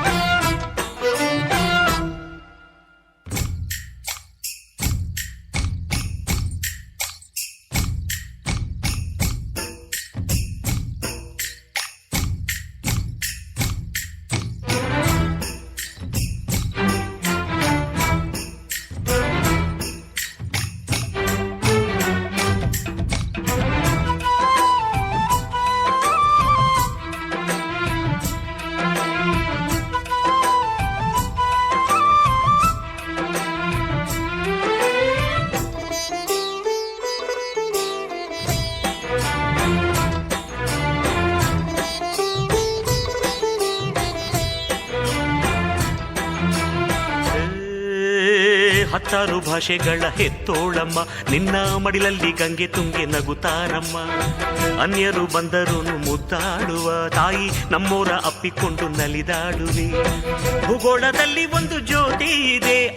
Bye. ಹತ್ತಾರು ಭಾಷೆಗಳ ಹೆತ್ತೋಳಮ್ಮ. ನಿನ್ನ ಮಡಿಲಲ್ಲಿ ಗಂಗೆ ತುಂಗೆ ನಗುತ್ತಾರಮ್ಮ ಅನ್ಯರು ಬಂದರು ಮುದ್ದಾಡುವ ತಾಯಿ. ನಮ್ಮೋರ ಅಪ್ಪಿಕೊಂಡು ನಲಿದಾಡುವೆ. ಭೂಗೋಳದಲ್ಲಿ ಒಂದು ಜ್ಯೋತಿ ಇದೆ.